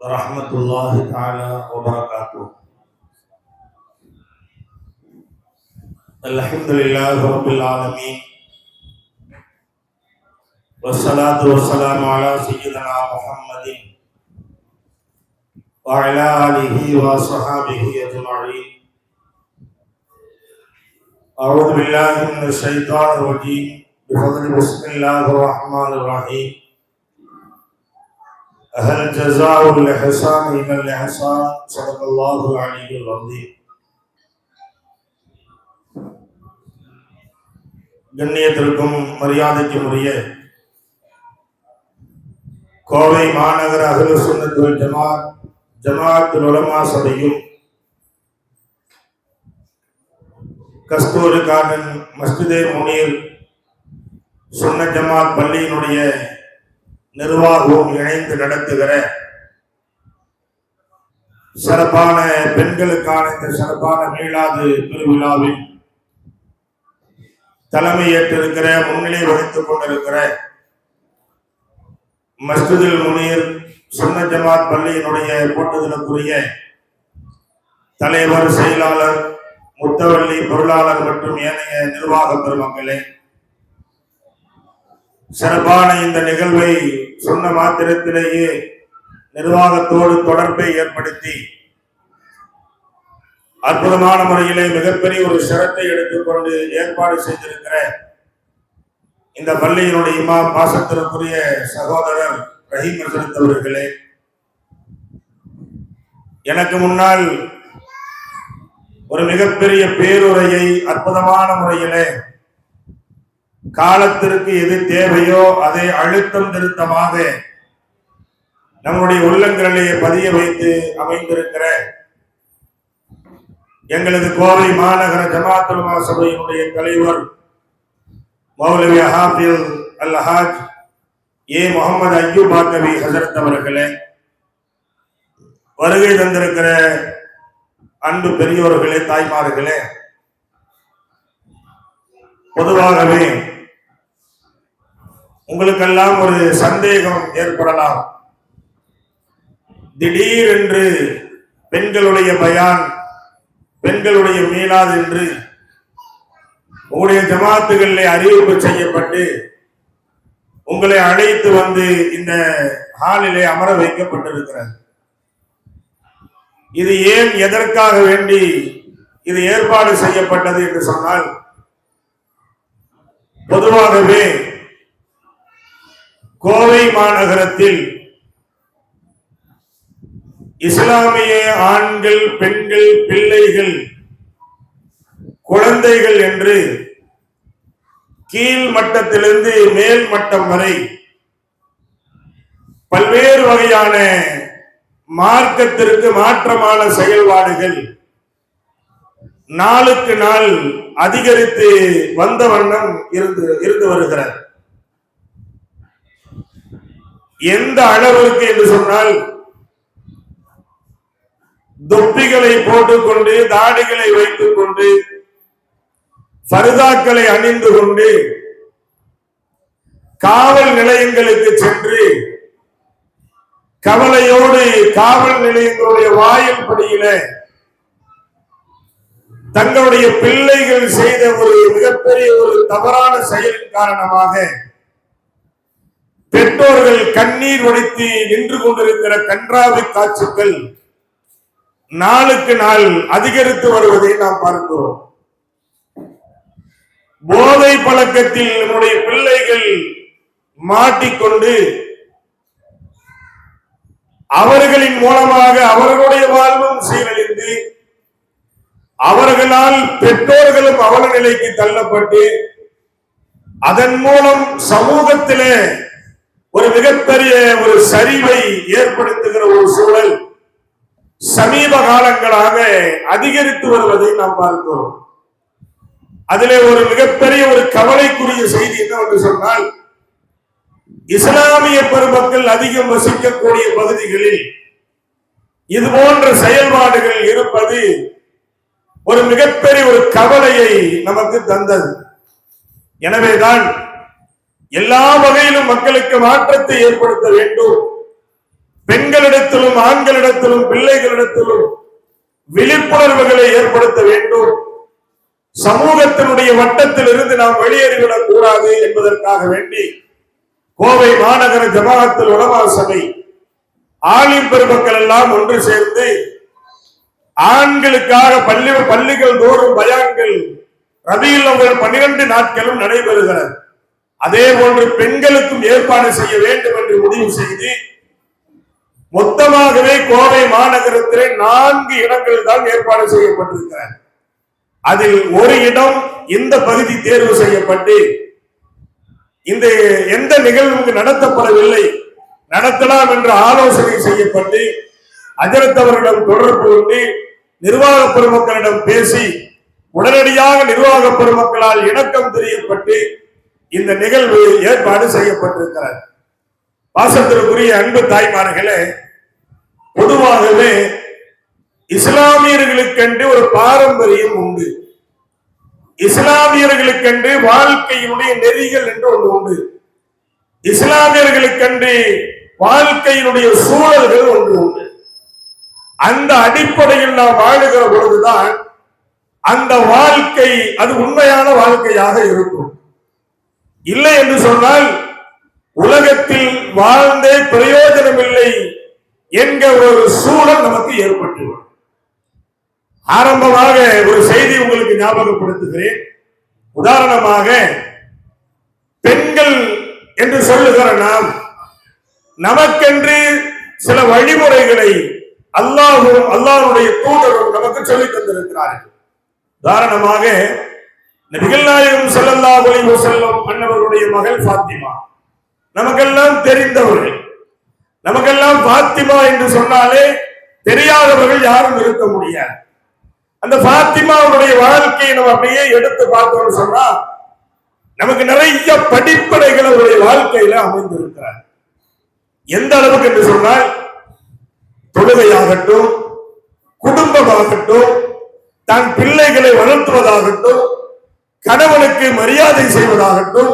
ورحمة الله تعالى وبركاته الحمد لله رب العالمين والصلاة والسلام على سيدنا محمد وعلى آله وصحابه أجمعين أعوذ بالله من الشيطان الرجيم بفضل بسم الله الرحمن الرحيم هل جزاء الإحسان إلا الإحسان صدق الله العلي العظيم கண்ணியத்திற்கும் மரியாதைக்கும் உரிய கோவை மாநகர அகல சுண்ணத்துவல் ஜமாத் ஜமாத் உலமா சபையும் கஸ்தூரி கார்டன் மஸ்ஜிதே முனீர் சுன்ன ஜமாத் பள்ளியினுடைய நிர்வாகமும் இணைந்து நடத்துகிற சிறப்பான பெண்களுக்கான இந்த சிறப்பான மீளாது பெருவிழாவில் தலைமை ஏற்றிருக்கிற முன்னிலை வகித்துக் கொண்டிருக்கிற மஸ்ஜிதில் முனீர் சுன்ன ஜமாத் பள்ளியினுடைய போட்டுதலுக்குரிய தலைவர் செயலாளர் முத்தவள்ளி பொருளாளர் மற்றும் ஏனைய நிர்வாக பெருமக்களே சிறப்பான இந்த நிகழ்வை சொன்ன மாத்திரத்திலேயே நிர்வாகத்தோடு தொடர்பை ஏற்படுத்தி அற்புதமான முறையிலே மிகப்பெரிய ஒரு சிரத்தை எடுத்துக்கொண்டு ஏற்பாடு செய்திருக்கிற இந்த பள்ளியினுடைய இமா பாசத்திற்குரிய சகோதரர் ரஹீம் ஹசரத் அவர்களே எனக்கு முன்னால் ஒரு மிகப்பெரிய பேருரையை அற்புதமான முறையிலே காலத்திற்கு எது தேவையோ அதை அழுத்தம் திருத்தமாக நம்முடைய உள்ளங்களிலே பதிய வைத்து அமைந்திருக்கிற எங்களது கோவை மாநகர ஜமாத்துலமா சபையினுடைய தலைவர் மௌலவி ஹாஃபில் அல் ஏ முகமது அய்யூப் பாக்கவி ஹசரத் அவர்களே வருகை தந்திருக்கிற அன்பு பெரியோர்களே தாய்மார்களே பொதுவாகவே உங்களுக்கெல்லாம் ஒரு சந்தேகம் ஏற்படலாம். திடீரென்று பெண்களுடைய பயான் பெண்களுடைய மீளாது என்று உங்களுடைய ஜமாத்துகளில் அறிவிப்பு செய்யப்பட்டு உங்களை அழைத்து வந்து இந்த ஹாலிலே அமர வைக்கப்பட்டிருக்கிறது. இது ஏன் எதற்காக வேண்டி இது ஏற்பாடு செய்யப்பட்டது என்று சொன்னால் பொதுவாகவே கோவை மாநகரத்தில் இஸ்லாமிய ஆண்கள் பெண்கள் பிள்ளைகள் குழந்தைகள் என்று கீழ் மட்டத்திலிருந்து மேல் மட்டம் வரை பல்வேறு வகையான மார்க்கத்திற்கு மாற்றமான செயல்பாடுகள் நாளுக்கு நாள் அதிகரித்து வந்த வண்ணம் இருந்து இருந்து வருகிறது. எந்த அளவிற்கு என்று சொன்னால் தொப்பிகளை போட்டுக்கொண்டு தாடிகளை வைத்துக் கொண்டு பருதாக்களை அணிந்து கொண்டு காவல் நிலையங்களுக்கு சென்று கவலையோடு காவல் நிலையங்களுடைய வாயில் படியில தங்களுடைய பிள்ளைகள் செய்த ஒரு மிகப்பெரிய ஒரு தவறான செயலின் காரணமாக பெற்றோர்கள் கண்ணீர் உடைத்து நின்று கொண்டிருக்கிற கன்றாவி காட்சிகள் நாளுக்கு நாள் அதிகரித்து வருவதை நாம் பார்க்கிறோம். போதை பழக்கத்தில் நம்முடைய பிள்ளைகள் மாட்டிக்கொண்டு அவர்களின் மூலமாக அவர்களுடைய வாழ்வும் சீரழிந்து அவர்களால் பெற்றோர்களும் அவல நிலைக்கு தள்ளப்பட்டு அதன் மூலம் சமூகத்திலே ஒரு மிகப்பெரிய ஒரு சரிவை ஏற்படுத்துகிற ஒரு சூழல் சமீப காலங்களாக அதிகரித்து வருவதை நாம் பார்க்கிறோம். அதிலே ஒரு மிகப்பெரிய ஒரு கவலைக்குரிய செய்தி என்னவென்று சொன்னால் இஸ்லாமிய பெருமக்கள் அதிகம் வசிக்கக்கூடிய பகுதிகளில் இது போன்ற செயல்பாடுகள் இருப்பது ஒரு மிகப்பெரிய ஒரு கவலையை நமக்கு தந்தது. எனவேதான் எல்லா வகையிலும் மக்களுக்கு மாற்றத்தை ஏற்படுத்த வேண்டும். பெண்களிடத்திலும் ஆண்களிடத்திலும் பிள்ளைகளிடத்திலும் விழிப்புணர்வுகளை ஏற்படுத்த வேண்டும். சமூகத்தினுடைய வட்டத்தில் இருந்து நாம் வெளியேறிவிடக் கூடாது என்பதற்காக வேண்டி கோவை மாநகர ஜமாகத்தில் உலமா சபை ஆலிம் பெருமக்கள் எல்லாம் ஒன்று சேர்ந்து ஆண்களுக்காக பள்ளி பள்ளிகள் தோறும் பயான்கள் ரபியில் அவர்கள் பன்னிரண்டு நாட்களும் நடைபெறுகிறது. அதே போன்று பெண்களுக்கும் ஏற்பாடு செய்ய வேண்டும் என்று முடிவு செய்து மொத்தமாகவே கோவை மாநகரத்திலே நான்கு இடங்கள் தான் ஏற்பாடு செய்யப்பட்டிருக்கிறார் அதில் ஒரு இடம் இந்த பகுதி தேர்வு செய்யப்பட்டு இந்த எந்த நிகழ்வுக்கு நடத்தப்படவில்லை நடத்தலாம் என்று ஆலோசனை செய்யப்பட்டு அஜரத் தொடர்பு கொண்டு நிர்வாக பெருமக்களிடம் பேசி உடனடியாக நிர்வாக பெருமக்களால் இணக்கம் தெரியப்பட்டு இந்த நிகழ்வு ஏற்பாடு செய்யப்பட்டிருக்கிறது. பாசத்திற்குரிய அன்பு தாய்மார்களே பொதுவாகவே இஸ்லாமியர்களுக்கென்று ஒரு பாரம்பரியம் உண்டு. இஸ்லாமியர்களுக்கென்று வாழ்க்கையினுடைய நெறிகள் என்று ஒன்று உண்டு. இஸ்லாமியர்களுக்கென்று வாழ்க்கையினுடைய சூழல்கள் ஒன்று உண்டு. அந்த அடிப்படையில் நாம் வாழுகிற பொழுதுதான் அந்த வாழ்க்கை அது உண்மையான வாழ்க்கையாக இருக்கும். இல்லை என்று சொன்னால் உலகத்தில் வாழ்ந்தே பிரயோஜனம் இல்லை என்கிற ஒரு சூழல் நமக்கு ஏற்பட்டுள்ளது ஆரம்பமாக ஒரு செய்தி உங்களுக்கு ஞாபகப்படுத்துகிறேன். உதாரணமாக பெண்கள் என்று சொல்லுகிற நாம் நமக்கென்று சில வழிமுறைகளை அல்லாஹும் அல்லாஹுடைய தூதரும் நமக்கு சொல்லித் தந்திருக்கிறார்கள். உதாரணமாக நபிகள் நாயகம் செல்லல்லா அலைஹி செல்லும் அன்னவருடைய மகள் ஃபாத்திமா. நமக்கெல்லாம் தெரிந்தவர்கள் நமக்கெல்லாம் ஃபாத்திமா என்று சொன்னாலே தெரியாதவர்கள் யாரும் இருக்க முடியாது. அந்த பாத்திமாவுடைய வாழ்க்கையை நம்ம அப்படியே எடுத்து பார்த்தோம்னு சொன்னா நமக்கு நிறைய படிப்படைகள் அவருடைய வாழ்க்கையில அமைந்திருக்கிறார். எந்த அளவுக்கு என்று சொன்னால் தொழுகையாகட்டும் குடும்பமாகட்டும் தன் பிள்ளைகளை வளர்த்துவதாகட்டும் கணவனுக்கு மரியாதை செய்வதாகட்டும்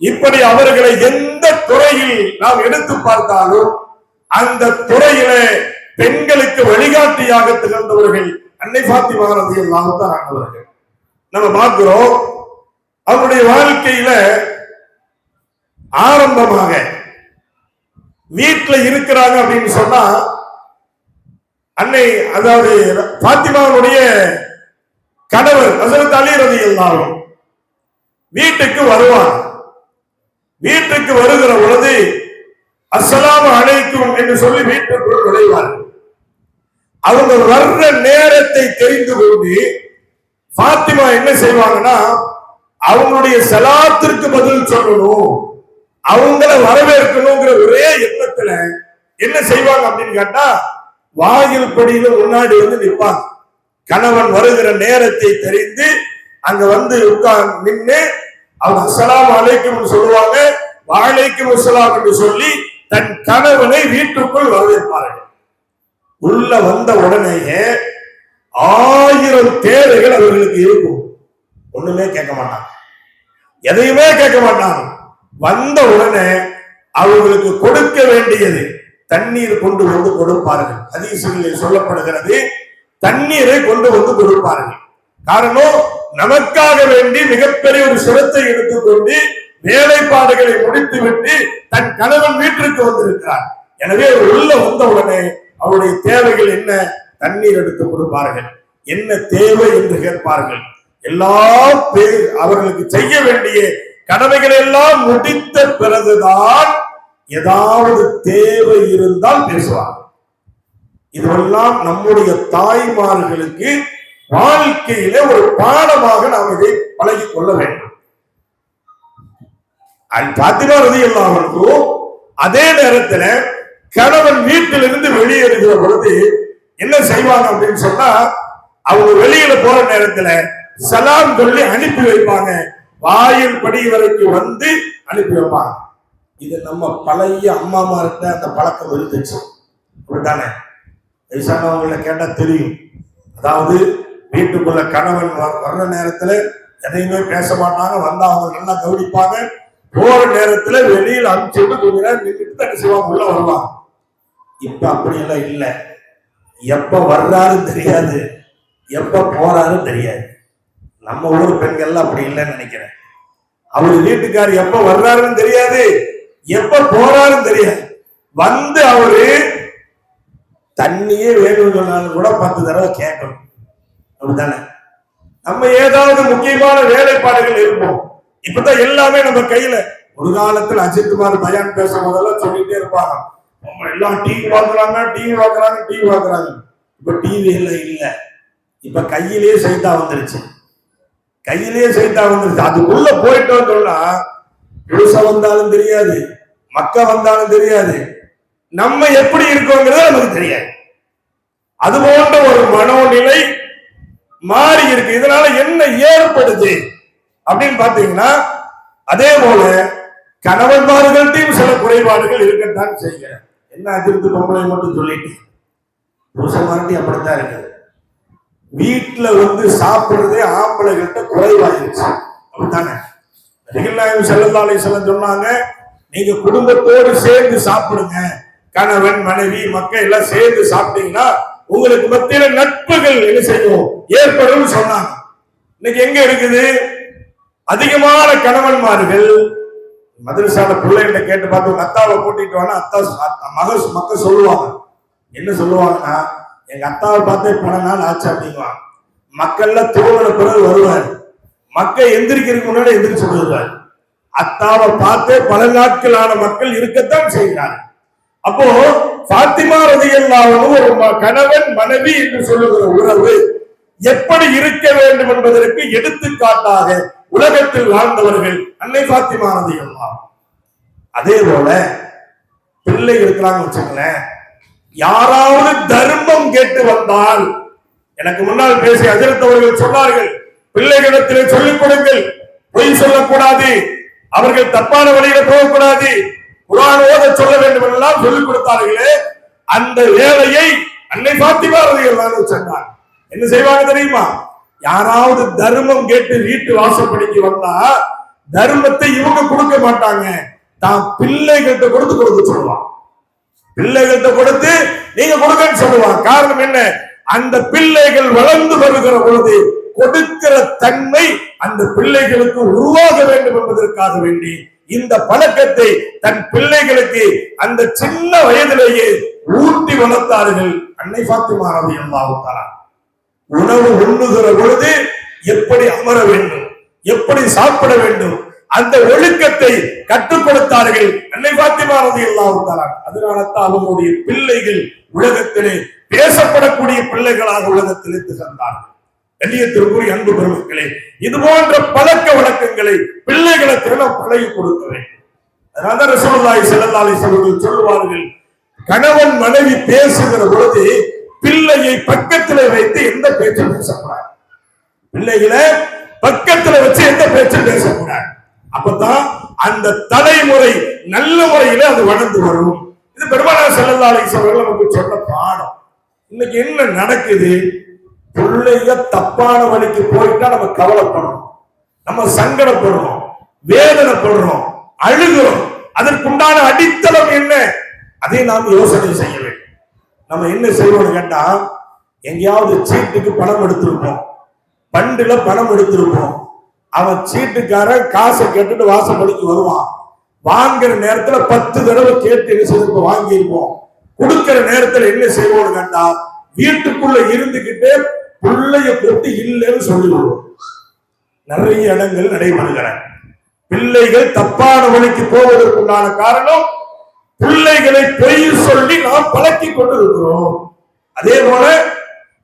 இப்படி அவர்களை எந்த துறையில் நாம் எடுத்து பார்த்தாலும் அந்த துறையில பெண்களுக்கு வழிகாட்டியாக திகழ்ந்தவர்கள் அன்னை பாத்திமா ரலியல்லாஹு தான் ஆனவர்கள் நம்ம பார்க்கிறோம் அவருடைய வாழ்க்கையில ஆரம்பமாக வீட்டுல இருக்கிறாங்க அப்படின்னு சொன்னா அன்னை அதாவது பாத்திமாவுடைய கணவர் ஹசரத் அலி இருந்தாலும் வீட்டுக்கு வருவார். வீட்டுக்கு வருகிற பொழுது அஸ்ஸலாமு அழைக்கும் என்று சொல்லி வீட்டுக்குள் நுழைவார். அவங்க வர்ற நேரத்தை தெரிந்து கொண்டு பாத்திமா என்ன செய்வாங்கன்னா அவங்களுடைய செலாத்திற்கு பதில் சொல்லணும். அவங்கள வரவேற்கணுங்கிற ஒரே எண்ணத்துல என்ன செய்வாங்க அப்படின்னு கேட்டா வாயில் படியில முன்னாடி வந்து நிற்பாங்க கணவன் வருகிற நேரத்தை தெரிந்து அங்க வந்து உட்கார்ந்து நின்று அவங்க அசலாம் அழைக்கும் சொல்லுவாங்க வாழைக்கும் அசலாம் என்று சொல்லி தன் கணவனை வீட்டுக்குள் வரவேற்பார்கள். உள்ள வந்த உடனேயே ஆயிரம் தேவைகள் அவர்களுக்கு இருக்கும். ஒண்ணுமே கேட்க மாட்டாங்க. எதையுமே கேட்க மாட்டாங்க. வந்த உடனே அவர்களுக்கு கொடுக்க வேண்டியது தண்ணீர் கொண்டு வந்து கொடுப்பார்கள். அதிசயங்களில் சொல்லப்படுகிறது தண்ணீரை கொண்டு வந்து கொடுப்பார்கள். காரணம் நமக்காக வேண்டி மிகப்பெரிய ஒரு சிரத்தை எடுத்துக்கொண்டு வேலைப்பாடுகளை முடித்துவிட்டு தன் கணவன் வீட்டிற்கு வந்திருக்கிறார். எனவே அவர் உள்ள வந்தவுடனே அவருடைய தேவைகள் என்ன? தண்ணீர் எடுத்து கொடுப்பார்கள். என்ன தேவை என்று கேட்பார்கள். எல்லா அவர்களுக்கு செய்ய வேண்டிய கடமைகளை எல்லாம் முடித்த பிறகுதான் ஏதாவது தேவை இருந்தால் பேசுவார்கள் இதுவெல்லாம் நம்முடைய தாய்மார்களுக்கு வாழ்க்கையிலே ஒரு பாடமாக நாம் இதை பழகிக் கொள்ள வேண்டும். அது பாத்திமா ரதி அதே நேரத்துல கணவன் வீட்டிலிருந்து வெளியேறுகிற பொழுது என்ன செய்வாங்க அப்படின்னு சொன்னா அவங்க வெளியில போற நேரத்துல சலாம் சொல்லி அனுப்பி வைப்பாங்க. வாயில் படி வரைக்கும் வந்து அனுப்பி வைப்பாங்க. இது நம்ம பழைய அம்மாமார்கிட்ட அந்த பழக்கம் இருந்துச்சு. அப்படித்தானே? வயசானவங்களை கேட்டால் தெரியும். அதாவது வீட்டுக்குள்ள கணவன் வர்ற நேரத்துல எதையுமே பேச மாட்டாங்க. வந்தா அவங்க நல்லா கவனிப்பாங்க. போற நேரத்துல வெளியில அனுப்பிச்சுட்டு கொஞ்ச நேரம் நின்றுட்டு தான் செய்வாங்க உள்ள வருவாங்க. இப்ப அப்படியெல்லாம் இல்லை. எப்ப வர்றாருன்னு தெரியாது. எப்ப போறாரு தெரியாது. நம்ம ஊர் பெண்கள்லாம் அப்படி இல்லைன்னு நினைக்கிறேன். அவர் வீட்டுக்காரர் எப்ப வர்றாருன்னு தெரியாது. எப்ப போறாருன்னு தெரியாது. வந்து அவரு தண்ணியே வேணும்னு சொன்னாலும் கூட பத்து தடவை கேட்கணும். அப்படிதானே நம்ம ஏதாவது முக்கியமான வேலைப்பாடுகள் இருப்போம். இப்பதான் எல்லாமே நம்ம கையில. ஒரு காலத்துல அஜித் குமார் பயான் பேசும் போதெல்லாம் சொல்லிட்டே இருப்பாங்க. நம்ம எல்லாம் டிவி பாக்குறாங்க டிவி பாக்குறாங்க டிவி பாக்குறாங்க இப்ப டிவி எல்லாம் இல்ல. இப்ப கையிலேயே சைத்தா வந்துருச்சு. கையிலேயே சைத்தா வந்துருச்சு. அதுக்குள்ள போயிட்டோம்னு சொன்னா புதுசா வந்தாலும் தெரியாது. மக்க வந்தாலும் தெரியாது. நம்ம எப்படி இருக்கோங்கிறது நமக்கு தெரியாது. அது போன்ற ஒரு மனோநிலை மாறி இருக்கு. இதனால என்ன ஏற்படுது அப்படின்னு பாத்தீங்கன்னா அதே போல கணவன்மார்கள்ட்டையும் சில குறைபாடுகள் இருக்கத்தான் செய்கிறேன் என்ன அதிர்ந்து பொம்பளை மட்டும் சொல்லிட்டு? புருஷன்மார்ட்டி அப்படித்தான் இருக்குது. வீட்டுல வந்து சாப்பிடுறதே ஆம்பளைகள்ட்ட குறைவாயிருச்சு. அப்படித்தானே? நபிகள்நாயகம் ஸல்லல்லாஹு அலைஹி வஸல்லம் சொன்னாங்க நீங்க குடும்பத்தோடு சேர்ந்து சாப்பிடுங்க. கணவன் மனைவி மக்கள் எல்லாம் சேர்ந்து சாப்பிட்டீங்கன்னா உங்களுக்கு மத்தியில நட்புகள் என்ன செய்யும்? ஏற்படும் சொன்னாங்க. இன்னைக்கு எங்க இருக்குது? அதிகமான கணவன்மார்கள் மதுரசால பிள்ளைகிட்ட கேட்டு பார்த்து உங்க அத்தாவை கூட்டிட்டு வானா அத்தா மக மக்கள் சொல்லுவாங்க. என்ன சொல்லுவாங்கன்னா எங்க அத்தாவை பார்த்தே பல நாள் ஆச்சு அப்படிங்குவாங்க. மக்கள்ல திருமண பிறகு வருவார். மக்கள் எந்திரிக்கிறதுக்கு முன்னாடி எந்திரிச்சு விடுவார் அத்தாவை பார்த்தே பல நாட்களான மக்கள் இருக்கத்தான் செய்கிறார்கள். அப்போ பாத்திமா ரதியல்லாவும் ஒரு ம- கணவன் மனைவி என்று சொல்லுகிற உறவு எப்படி இருக்க வேண்டும் என்பதற்கு எடுத்துக்காட்டாக உலகத்தில் வாழ்ந்தவர்கள் அன்னை பாத்திமா ரதியல்லா அதே போல பிள்ளை இருக்கிறாங்க வச்சுங்களேன் யாராவது தர்மம் கேட்டு வந்தால் எனக்கு முன்னால் பேசிய அதிர்த்தவர்கள் சொன்னார்கள் பிள்ளைகளிடத்திலே சொல்லிக் கொடுங்கள் பொய் சொல்லக்கூடாது அவர்கள் தப்பான வழியில போகக்கூடாது குரான் ஓத சொல்ல வேண்டும் என்றெல்லாம் சொல்லிக் கொடுத்தார்களே அந்த வேலையை அன்னை பாத்திமா ரலியல்லாஹு சொன்னார் என்ன செய்வாங்க தெரியுமா? யாராவது தர்மம் கேட்டு வீட்டு வாசப்படிக்கு வந்தா தர்மத்தை இவங்க கொடுக்க மாட்டாங்க. தான் பிள்ளைகிட்ட கொடுத்து கொடுக்க சொல்லுவான். பிள்ளைகிட்ட கொடுத்து நீங்க கொடுக்கன்னு சொல்லுவான். காரணம் என்ன? அந்த பிள்ளைகள் வளர்ந்து வருகிற பொழுது கொடுக்கிற தன்மை அந்த பிள்ளைகளுக்கு உருவாக வேண்டும் என்பதற்காக வேண்டி இந்த பழக்கத்தை தன் பிள்ளைகளுக்கு அந்த சின்ன வயதிலேயே ஊட்டி வளர்த்தார்கள். அன்னை பாத்திமா ரவி அல்லாவுத்தாரா உணவு உண்ணுகிற பொழுது எப்படி அமர வேண்டும்? எப்படி சாப்பிட வேண்டும்? அந்த ஒழுக்கத்தை கற்றுக் கொடுத்தார்கள் அன்னை பாத்திமா ரதி அல்லாஹ் அதனால தான் அவங்களுடைய பிள்ளைகள் உலகத்திலே பேசப்படக்கூடிய பிள்ளைகளாக உலகத்திலே திகழ்ந்தார்கள். கண்ணியத்திற்குரிய அன்பு பெருமக்களே இது போன்ற பழக்க வழக்கங்களை பிள்ளைகளுக்கு நாம் பழகி கொடுக்க வேண்டும். அதனால ரசூலுல்லாஹி ஸல்லல்லாஹு சொல்லுவார்கள் கணவன் மனைவி பேசுகிற பொழுது பிள்ளையை பக்கத்துல வைத்து எந்த பேச்சும் பேசக்கூடாது. பிள்ளைகளை பக்கத்துல வச்சு எந்த பேச்சும் பேசக்கூடாது. அப்பதான் அந்த தலைமுறை நல்ல முறையில அது வளர்ந்து வரும். இது பெருமாள் செல்லல்லாலை சொல்வர்கள் நமக்கு சொன்ன பாடம். இன்னைக்கு என்ன நடக்குது? பிள்ளைங்க தப்பான வழிக்கு போயிட்டா நம்ம கவலைப்படுறோம் நம்ம சங்கடப்படுறோம் வேதனைப்படுறோம் அழுகிறோம். அதற்குண்டான அடித்தளம் என்ன? அதை நாம் யோசனை செய்ய வேண்டும். நம்ம என்ன செய்வோம்னு கேட்டா எங்கேயாவது சீட்டுக்கு பணம் எடுத்திருப்போம். பண்டுல பணம் எடுத்திருப்போம். அவன் சீட்டுக்காரன் காசை கேட்டுட்டு வாசப்படிக்கு வருவான். வாங்குற நேரத்துல பத்து தடவை கேட்டு என்ன செய்திருப்போம் வாங்கியிருப்போம். கொடுக்கிற நேரத்துல என்ன செய்வோம்னு கேட்டா வீட்டுக்குள்ள இருந்துகிட்டு பிள்ளைய போட்டு இல்லைன்னு சொல்லிவிடுவோம். நிறைய இடங்கள் நடைபெறுகிற பிள்ளைகள் தப்பான வழிக்கு போவதற்குண்டான காரணம் பிள்ளைகளை பொய் சொல்லி நாம் பழக்கி கொண்டிருக்கிறோம். அதே போல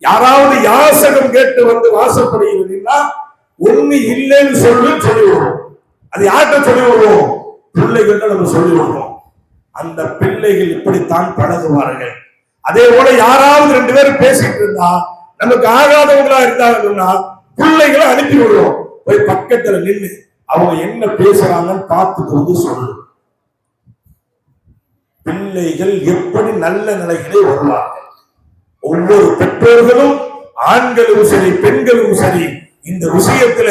யாராவது யாசகம் கேட்டு வந்து வாசப்படுகிறீங்கன்னா ஒண்ணு இல்லைன்னு சொல்லு சொல்லி விடுவோம் அது யார்கிட்ட சொல்லி விடுவோம் பிள்ளைகள்ட்ட நம்ம சொல்லி விடுவோம் அந்த பிள்ளைகள் இப்படித்தான் பழகுவார்கள். அதே போல யாராவது ரெண்டு பேரும் பேசிட்டு இருந்தா நமக்கு ஆகாதவங்களா இருந்தாங்கன்னா பிள்ளைகளை அனுப்பி விடுவோம். போய் பக்கத்துல நின்று அவங்க என்ன பேசுறாங்கன்னு பார்த்துட்டு வந்து சொல்லு. பிள்ளைகள் எப்படி நல்ல நிலைகளை வருவாங்க ஒவ்வொரு பெற்றோர்களும் ஆண்களும் சரி பெண்களும் சரி இந்த விஷயத்துல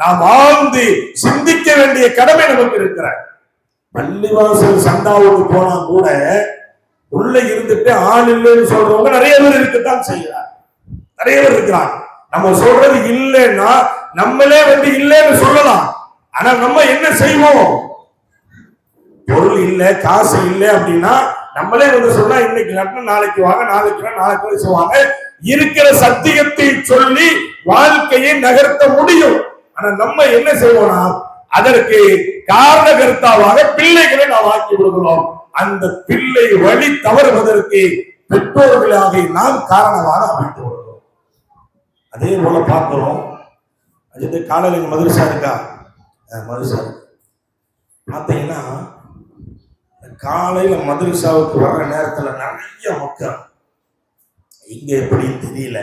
நாம் ஆழ்ந்து சிந்திக்க வேண்டிய கடமை நமக்கு இருக்கிற பள்ளிவாசல் சந்தாவுக்கு போனா கூட உள்ள இருந்துட்டு ஆள் இல்லைன்னு சொல்றவங்க நிறைய பேர் இருக்கத்தான் செய்யறாங்க நிறைய பேர் இருக்கிறாங்க நம்ம சொல்றது இல்லைன்னா நம்மளே வந்து இல்லைன்னு சொல்லலாம். ஆனா நம்ம என்ன செய்வோம்? பொருள் இல்லை காசு இல்லை அப்படின்னா நம்மளே வந்து சொன்னா இன்னைக்கு இல்லாட்டினா நாளைக்கு வாங்க நாளைக்கு நாளைக்கு சொல்லுவாங்க. இருக்கிற சத்தியத்தை சொல்லி வாழ்க்கையை நகர்த்த முடியும். ஆனா நம்ம என்ன செய்வோம்னா அதற்கு காரண கருத்தாவாக பிள்ளைகளை நாம் ஆக்கி விடுகிறோம். அந்த பிள்ளை வழி தவறுவதற்கு பெற்றோர்களாக நாம் காரணமாக அமைத்து அதே போல பார்க்குறோம். அது காலையில் இங்க மதுரசா இருக்கா? அஹ் மதுரசா பார்த்தீங்கன்னா காலையில் மதுரசாவுக்கு வர்ற நேரத்தில் நிறைய மக்கள் இங்கே எப்படின்னு தெரியல.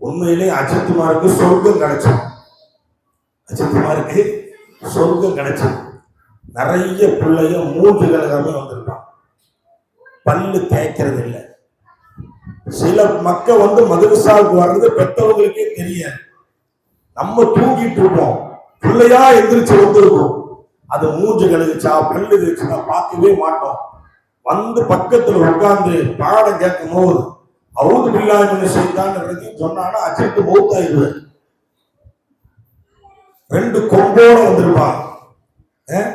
உண்மையிலே அஜித்குமாருக்கு சொர்க்கம் கிடைச்சோம் அஜித்குமாருக்கு சொர்க்கம் கிடைச்சது. நிறைய பிள்ளைங்க மூன்று கழகமே வந்திருக்கான் பல்லு தேய்க்கிறது இல்லை சில மக்கள் வந்து மதுரசாவுக்கு வர்றது பெற்றவங்களுக்கே தெரியாது. நம்ம தூங்கிட்டு இருப்போம். பிள்ளையா எந்திரிச்சு வந்திருக்கும். அது மூஞ்சு கழுகுச்சா பல்லு கழிச்சுனா பார்க்கவே மாட்டோம். வந்து பக்கத்துல உட்கார்ந்து பாடம் கேட்கும் போது அவுது பில்லாமல் செய்தான் சொன்னானா அச்சிட்டு மௌத்தாயிருவார் ரெண்டு கொம்போட வந்திருப்பான் அஹ்,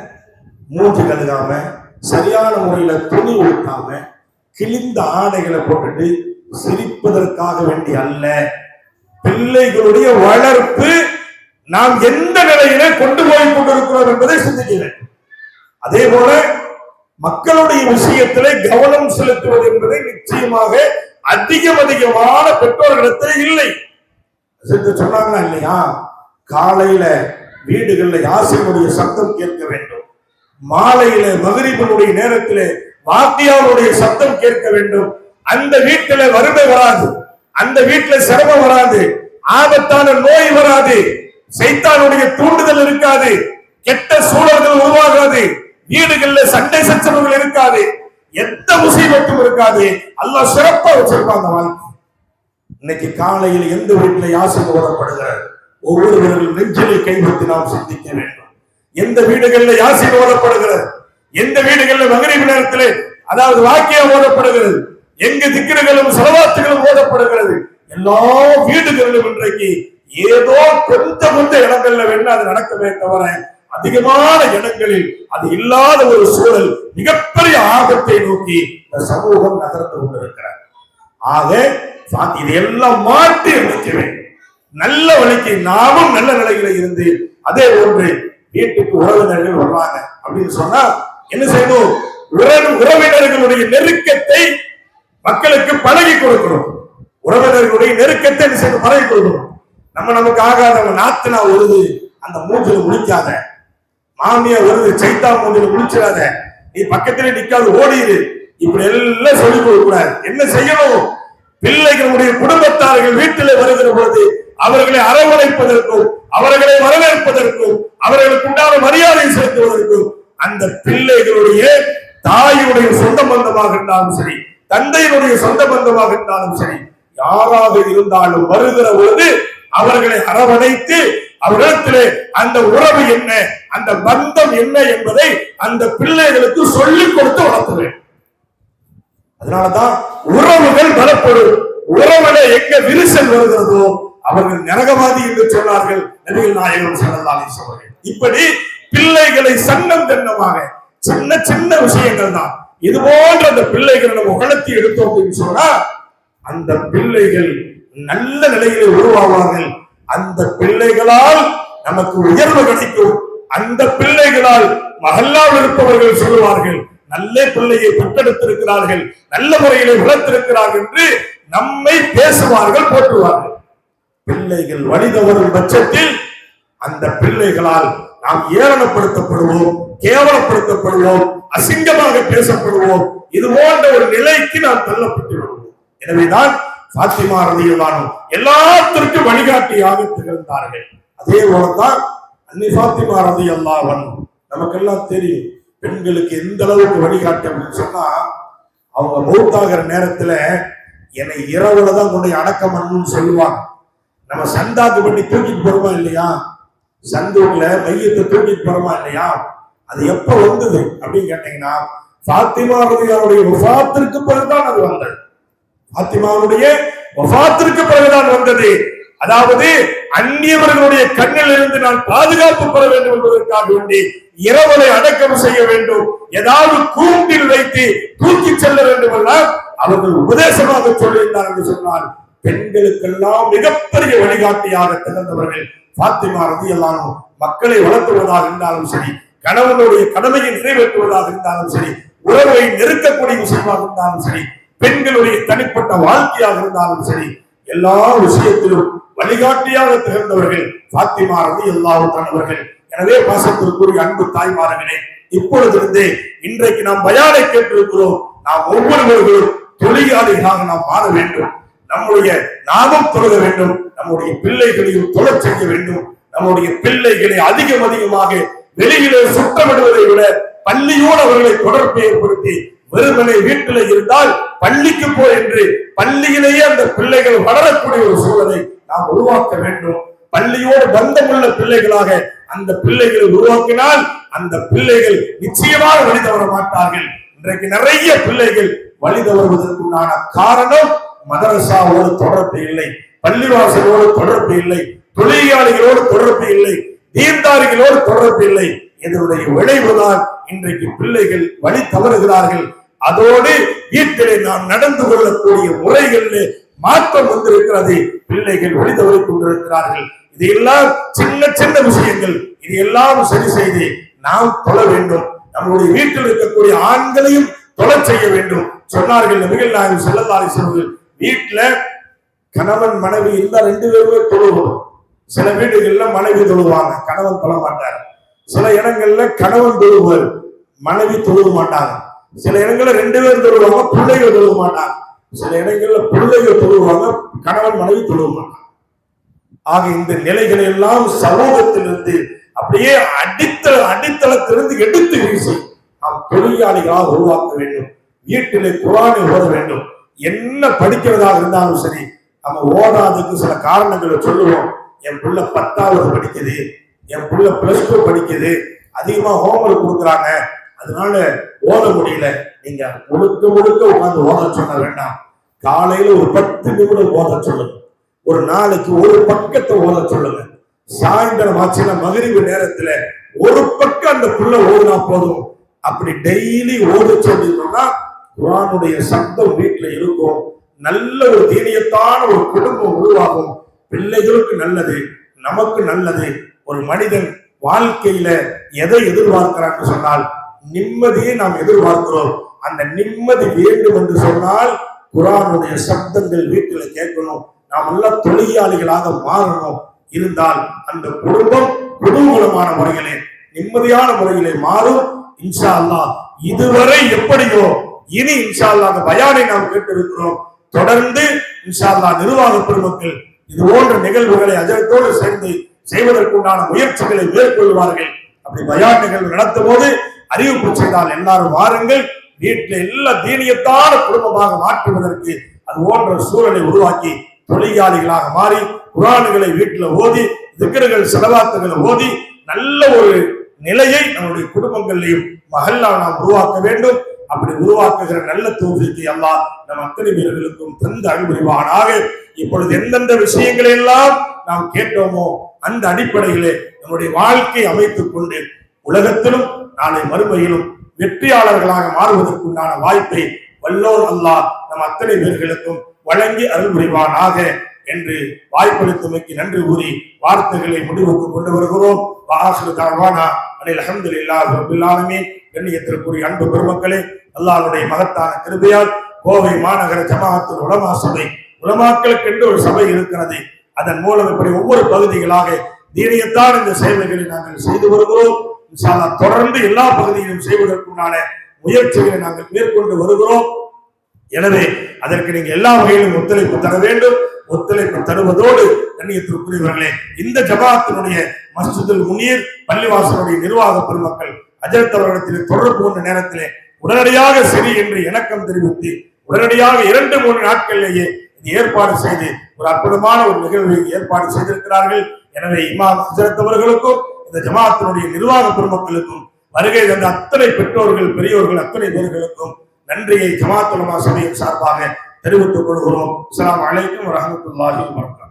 மூஞ்சி கழுகாம சரியான முறையில துணி ஊட்டாம கிழிந்த ஆடைகளை போட்டுட்டு சிரிப்பதற்காக வேண்டி அல்ல. பிள்ளைகளுடைய வளர்ப்பு நாம் எந்த நிலையில கொண்டு போய் கொண்டிருக்கிறோம் என்பதை சிந்திக்கிறேன். அதே போல மக்களுடைய விஷயத்திலே கவனம் செலுத்துவது என்பதை நிச்சயமாக அதிகம் அதிகமான பெற்றோர்களிடத்தில் இல்லை. சொன்னாங்களா இல்லையா? காலையில வீடுகளில் யாசினுடைய சத்தம் கேட்க வேண்டும். மாலையில மகரிபனுடைய நேரத்திலே வாத்தியாவுடைய சத்தம் கேட்க வேண்டும். அந்த வீட்டுல வறுமை வராது. அந்த வீட்டுல சிரமம் வராது. ஆபத்தான நோய் வராது. சைத்தானுடைய தூண்டுதல் இருக்காது. கெட்ட சூழல்கள் உருவாகாது. வீடுகள்ல சண்டை சச்சரவுகள் இருக்காது. எந்த முசீபத்தும் இருக்காது. அல்லாஹ் சிறப்பா வச்சிருப்பாங்க வாழ்க்கை. இன்னைக்கு காலையில் எந்த வீட்டுல யாசகம் ஓடப்படுகிறார் ஒவ்வொருவர்கள் நெஞ்சிலை கைவிட்டு நாம் சிந்திக்க வேண்டும். எந்த வீடுகள்ல யாசின் ஓடப்படுகிறது எந்த வீடுகள்ல மகரிவு நேரத்திலே அதாவது வாக்கியம் ஓடப்படுகிறது எங்கு திக்கிரங்களும் செலவாத்துகளும் ஓதப்படுகிறது. எல்லா வீடுகளிலும் இன்றைக்கு ஏதோ கொஞ்சம் கொஞ்சம் இடங்கள்ல வேணா அது நடக்கவே தவிர அதிகமான இடங்களில் அது இல்லாத ஒரு சூழல் மிகப்பெரிய ஆபத்தை நோக்கி இந்த சமூகம் நகர்ந்து கொண்டிருக்கிறார் ஆக இதையெல்லாம் மாற்றி அமைக்க நல்ல வழிக்கு நாமும் நல்ல நிலையில இருந்து அதே ஒன்று வீட்டுக்கு உறவினர்கள் வருவாங்க அப்படின்னு சொன்னா என்ன செய்யணும்? உறவினர்களுடைய நெருக்கத்தை மக்களுக்கு பழகி கொடுக்கணும். உறவினர்களுடைய நெருக்கத்தை என்ன பழகி கொடுக்கணும். நம்ம நமக்கு ஆகாதவங்க நாத்துனா வருது அந்த மூஞ்சில முடிக்காத மாமியா வருது சைத்தா மூஞ்சில முடிச்சிடாத நீ பக்கத்துல நிக்காது ஓடிடு இப்படி எல்லாம் சொல்லிக் கொடுக்க கூடாது என்ன செய்யணும்? பிள்ளைகளுடைய குடும்பத்தார்கள் வீட்டிலே வருகிற பொழுது அவர்களை அரவணைப்பதற்கும் அவர்களை வரவேற்பதற்கும் அவர்களுக்கு உண்டான மரியாதை செலுத்துவதற்கும் அந்த பிள்ளைகளுடைய தாயுடைய சொந்த பந்தமாக இருந்தாலும் சரி தந்தையினுடைய சொந்த பந்தமாக இருந்தாலும் சரி யாராக இருந்தாலும் வருகிற பொழுது அவர்களை அரவணைத்து அவரிடத்திலே அந்த உறவு என்ன அந்த பந்தம் என்ன என்பதை அந்த பிள்ளைகளுக்கு சொல்லிக் கொடுத்து வளர்த்துவேன். அதனாலதான் உறவுகள் பலப்படும். உறவுல எங்க விரிசல் வருகிறதோ அவர்கள் நரகவாதி என்று சொன்னார்கள் நபிகள் நாயகம் ஸல்லல்லாஹு சொல்றேன் இப்படி பிள்ளைகளை சன்னம் தன்னமாக சின்ன சின்ன விஷயங்கள் தான் இது போன்ற அந்த பிள்ளைகளை நம்ம உணர்த்தி எடுத்தோம் அப்படின்னு சொன்னா அந்த பிள்ளைகள் நல்ல நிலையிலே உருவாவார்கள். அந்த பிள்ளைகளால் நமக்கு உயர்வு கிடைக்கும். அந்த பிள்ளைகளால் மகல்லால் இருப்பவர்கள் சொல்லுவார்கள் நல்ல பிள்ளையை பெற்றெடுத்திருக்கிறார்கள் நல்ல முறையிலே வளர்த்திருக்கிறார்கள் என்று நம்மை பேசுவார்கள் போற்றுவார்கள். பிள்ளைகள் வழிதவறும் பட்சத்தில் அந்த பிள்ளைகளால் நாம் ஏளனப்படுத்தப்படுவோம் கேவலப்படுத்தப்படுவோம் அசிங்கமாக பேசப்படுவோம். இது போன்ற ஒரு நிலைக்கு நாம் தள்ளப்பட்டு விடுவோம் எனவேதான் பாத்திமா ரதியல்லானும் எல்லாத்திற்கும் வழிகாட்டியாக திகழ்ந்தார்கள். அதே போலதான் அன்னை பாத்திமா ரதியல்லாவன் நமக்கெல்லாம் தெரியும் பெண்களுக்கு எந்த அளவுக்கு வழிகாட்டி அப்படின்னு சொன்னா அவங்க மௌத்தாகிற நேரத்துல என்னை இரவுல தான் கொண்டு அடக்கம் பண்ணணும்னு சொல்லுவாங்க. நம்ம சந்தாக்கு பண்ணி தூக்கிட்டு போடுவோம் இல்லையா? சந்தூர்ல மையத்தை தூக்கிட்டு போறோமா இல்லையா? அது எப்ப வந்தது அப்படின்னு கேட்டீங்கன்னா பாத்திமாவுடைய ரதியாருடைய வஃபாத்திற்கு பிறகுதான் அது வந்தது. பாத்திமாவுடைய வஃபாத்திற்கு பிறகுதான் வந்தது. அதாவது அந்நியவர்களுடைய கண்ணில் இருந்து நான் பாதுகாப்பு பெற வேண்டும் என்பதற்காக வேண்டி இரவலை அடக்கம் செய்ய வேண்டும். ஏதாவது கூண்டில் வைத்து தூக்கி செல்ல வேண்டும் என்றால் அவர்கள் உபதேசமாக சொல்லியிருந்தார் என்று சொன்னால் பெண்களுக்கெல்லாம் மிகப்பெரிய வழிகாட்டியாக திகழ்ந்தவர்கள் பாத்திமா ரதியல்லானோ மக்களை வளர்த்துவதாக இருந்தாலும் சரி கணவனுடைய கடமையை நிறைவேற்றுவதாக இருந்தாலும் சரி உறவை நெருக்கக்கூடிய விஷயமாக இருந்தாலும் சரி பெண்களுடைய தனிப்பட்ட வாழ்க்கையாக இருந்தாலும் சரி எல்லா விஷயத்திலும் வழிகாட்டியாக திகழ்ந்தவர்கள் பாத்திமா ரதி கணவர்கள் எனவே பாசத்திற்குரிய அன்பு தாய்மார்களே இப்பொழுதிருந்தே இன்றைக்கு நாம் பயானை கேட்டிருக்கிறோம். நாம் ஒவ்வொருவர்களும் தொழிலாளிகளாக நாம் மாற வேண்டும். நம்முடைய நாமம் தொடர வேண்டும். நம்முடைய பிள்ளைகளையும் தொழச் செய்ய வேண்டும். நம்முடைய பிள்ளைகளை அதிகம் அதிகமாக வெளியிலே சுத்தமிடுவதை விட பள்ளியோடு அவர்களை தொடர்பு ஏற்படுத்தி வெறுமனை வீட்டில் இருந்தால் பள்ளிக்கு போ என்று பள்ளியிலேயே அந்த பிள்ளைகள் வளரக்கூடிய ஒரு சூழலை நாம் உருவாக்க வேண்டும். பள்ளியோடு பந்தமுள்ள பிள்ளைகளாக அந்த பிள்ளைகளை உருவாக்கினால் அந்த பிள்ளைகள் நிச்சயமாக வழி தவற மாட்டார்கள். இன்றைக்கு நிறைய பிள்ளைகள் வழி தவறுவதற்குண்டான காரணம் மதரசாவோடு தொடர்பு இல்லை. பள்ளிவாசலோடு தொடர்பு இல்லை. தொழிலாளிகளோடு தொடர்பு இல்லை. தீர்ந்தாரிகளோடு தொடர்பு இல்லை. இதனுடைய விளைவுதான் இன்றைக்கு பிள்ளைகள் வழி தவறுகிறார்கள். அதோடு வீட்டிலே நாம் நடந்து கொள்ளக்கூடிய முறைகளில் மாற்றம் வந்திருக்கிறது. பிள்ளைகள் வழி தவறி கொண்டிருக்கிறார்கள். இதையெல்லாம் சின்ன சின்ன விஷயங்கள். இது எல்லாம் சரி செய்து நாம் தொழ வேண்டும். நம்முடைய வீட்டில் இருக்கக்கூடிய ஆண்களையும் தொலை செய்ய வேண்டும். சொன்னார்கள் நபிகள் நாயகம் செல்லல்லாரி சொல்வது வீட்டுல கணவன் மனைவி இருந்தா ரெண்டு பேருமே தொழுவோம் சில வீடுகள்ல மனைவி தொழுவாங்க கணவன் தொழ மாட்டார். சில இடங்கள்ல கணவன் தொழுவார் மனைவி தொழுக மாட்டாங்க. சில இடங்கள்ல ரெண்டு பேரும் தொழுவாங்க பிள்ளைகள் தொழுக மாட்டாங்க. சில இடங்கள்ல பிள்ளைகள் தொழுவாங்க கணவன் மனைவி தொழுக மாட்டாங்க. ஆக இந்த நிலைகளை எல்லாம் சமூகத்திலிருந்து அப்படியே அடித்தள அடித்தளத்திலிருந்து எடுத்து வீசி நாம் தொழிலாளிகளாக உருவாக்க வேண்டும். வீட்டிலே குரானை ஓத வேண்டும். என்ன படிக்கிறதாக இருந்தாலும் சரி நம்ம ஓதாததுக்கு சில காரணங்களை சொல்லுவோம். என் புள்ள பத்தாவது படிக்குது. என் புள்ள பிளஸ் டூ படிக்குது. அதிகமா ஹோம்ஒர்க் கொடுக்குறாங்க. அதனால ஓத முடியல. நீங்க முழுக்க முழுக்க உட்காந்து ஓத சொல்ல வேண்டாம். காலையில ஒரு பத்து நிமிடம் ஓத சொல்லுங்க. ஒரு நாளைக்கு ஒரு பக்கத்தை ஓத சொல்லுங்க. சாயந்தரம் ஆச்சுன்னா மகிழ்வு நேரத்துல ஒரு பக்கம் அந்த புள்ள ஓதுனா போதும். அப்படி டெய்லி ஓத சொல்லிருந்தோம்னா குரானுடைய சப்தம் வீட்டுல இருக்கும். நல்ல ஒரு தீனியத்தான ஒரு குடும்பம் உருவாகும். பிள்ளைகளுக்கு நல்லது நமக்கு நல்லது. ஒரு மனிதன் வாழ்க்கையில எதை எதிர்பார்க்கிறான்னு சொன்னால் நிம்மதியை நாம் எதிர்பார்க்கிறோம். அந்த நிம்மதி வேண்டும் என்று சொன்னால் குரானுடைய சப்தங்கள் வீட்டில் கேட்கணும். நாம் எல்லாம் தொழிலாளிகளாக மாறணும். இருந்தால் அந்த குடும்பம் குதூகலமான முறையிலே நிம்மதியான முறையிலே மாறும். இன்ஷா அல்லாஹ் இதுவரை எப்படியோ இனி இன்ஷா அல்லா அந்த பயானை நாம் கேட்டிருக்கிறோம். தொடர்ந்து இன்ஷால்லா நிர்வாக பெருமக்கள் இது போன்ற நிகழ்வுகளை அஜயத்தோடு சேர்ந்து செய்வதற்குண்டான முயற்சிகளை மேற்கொள்வார்கள். அப்படி பயான் நிகழ்வு நடத்தும் போது அறிவிப்பு செய்தால் எல்லாரும் வாருங்கள். வீட்டில் எல்லா தீனியத்தான குடும்பமாக மாற்றுவதற்கு அது போன்ற சூழலை உருவாக்கி தொழிலாளிகளாக மாறி குரான்களை வீட்டில் ஓதி திக்கர்கள் செலவாத்துகளை ஓதி நல்ல ஒரு நிலையை நம்முடைய குடும்பங்களிலையும் மகளால் நாம் உருவாக்க வேண்டும். அப்படி உருவாக்குகிற நல்ல தோல்விக்கு அல்லா நம் அத்தனை பேர்களுக்கும் தந்த அனுபவிவானாக இப்பொழுது எந்தெந்த விஷயங்களை எல்லாம் நாம் கேட்டோமோ அந்த அடிப்படையிலே நம்முடைய வாழ்க்கை அமைத்துக் கொண்டு உலகத்திலும் நாளை மறுமையிலும் வெற்றியாளர்களாக மாறுவதற்குண்டான வாய்ப்பை வல்லோர் அல்லாஹ் நம் அத்தனை பேர்களுக்கும் வழங்கி அருள் புரிவானாக என்று வாய்ப்பளித்தமைக்கு நன்றி கூறி வார்த்தைகளை முடிவுக்கு கொண்டு வருகிறோம். வாசு தாழ்வானா அனில் அஹமதுல்லாஹ் ரபில் கண்ணியத்திற்குரிய அன்பு பெருமக்களே அல்லாவுடைய மகத்தான கிருபையால் கோவை மாநகர ஜமாஅத்துல் உலமா சபை உலமாக்களுக்கென்று ஒரு சபை இருக்கிறது. அதன் மூலம் இப்படி ஒவ்வொரு பகுதிகளாக தீனியத்தான் இந்த சேவைகளை நாங்கள் செய்து வருகிறோம். தொடர்ந்து எல்லா பகுதியிலும் செய்வதற்குண்டான முயற்சிகளை நாங்கள் மேற்கொண்டு வருகிறோம். எனவே அதற்கு நீங்க எல்லா வகையிலும் ஒத்துழைப்பு தர வேண்டும். ஒத்துழைப்பு தருவதோடு கண்ணியத்திற்குரியவர்களே இந்த ஜமாத்தினுடைய மஸ்ஜிதுல் முனீர் பள்ளிவாசலுடைய நிர்வாக பெருமக்கள் அஜரத் அவர்களிடத்தில் தொடர்பு கொண்ட நேரத்திலே உடனடியாக சரி என்று இணக்கம் தெரிவித்து உடனடியாக இரண்டு மூன்று நாட்களிலேயே ஏற்பாடு செய்து ஒரு அற்புதமான ஒரு நிகழ்வை ஏற்பாடு செய்திருக்கிறார்கள். எனவே இமாம் ஹசரத் அவர்களுக்கும் இந்த ஜமாத்தினுடைய நிர்வாக பெருமக்களுக்கும் வருகை தந்த அத்தனை பெற்றோர்கள் பெரியோர்கள் அத்தனை பேர்களுக்கும் நன்றியை ஜமாத்துலமா சபையின் சார்பாக தெரிவித்துக் கொள்கிறோம். அஸ்ஸலாமு அலைக்கும் வரமத்துல்லாஹி வரகாத்து